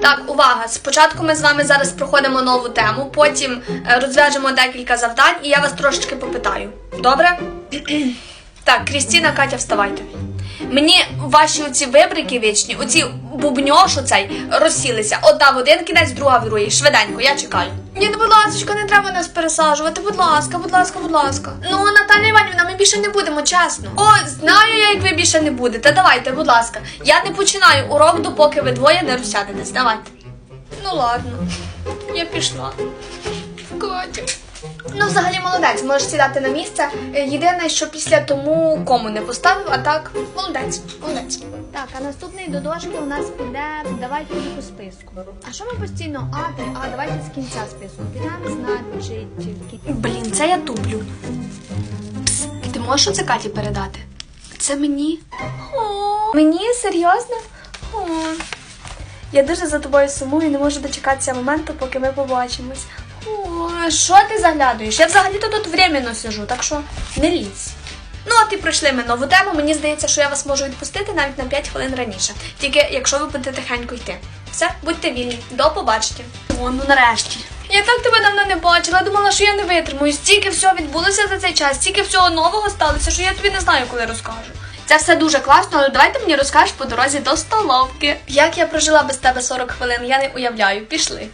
Так, увага! Спочатку ми з вами зараз проходимо нову тему, потім е, розв'яжемо декілька завдань, і я вас трошечки попитаю. Добре? так, Крістіна, Катя, вставайте. Мені ваші оці вибрики вічні, оці бубньош оцей розсілися. Одна в один кінець, друга в другий. Швиденько, я чекаю. Ні, ну, будь ласка, не треба нас пересаджувати. Будь ласка, будь ласка, будь ласка. Ну, Наталя Іванівна, ми більше не будемо, чесно. О, знаю я, як ви більше не будете. Давайте, будь ласка. Я не починаю урок, допоки ви двоє не розсядетесь. Давайте. Ну ладно, я пішла. Катя. Ну, взагалі молодець, можеш сідати на місце. Е, Єдине, що після тому кому не поставив, а так молодець, молодець. Так, а наступний до дошки у нас піде давайте по списку. А що ми постійно? А, ти, а давайте з кінця списку. Підемо, значить, Блін, це я туплю. Пс, ти можеш оце Каті передати? Це мені. О, мені серйозно? О. Я дуже за тобою сумую, не можу дочекатися моменту, поки ми побачимось. Що ти заглядуєш? Я взагалі-то тут временно сижу, так що не лізь. Ну, от і пройшли ми нову тему. Мені здається, що я вас можу відпустити навіть на 5 хвилин раніше. Тільки якщо ви будете тихенько йти. Все, будьте вільні. До побачення. О, ну нарешті. Я так тебе давно не бачила, думала, що я не витримую. Стільки всього відбулося за цей час, стільки всього нового сталося, що я тобі не знаю, коли розкажу. Це все дуже класно, але давай ти мені розкажеш по дорозі до столовки. Як я прожила без тебе 40 хвилин, я не уявляю. Пішли.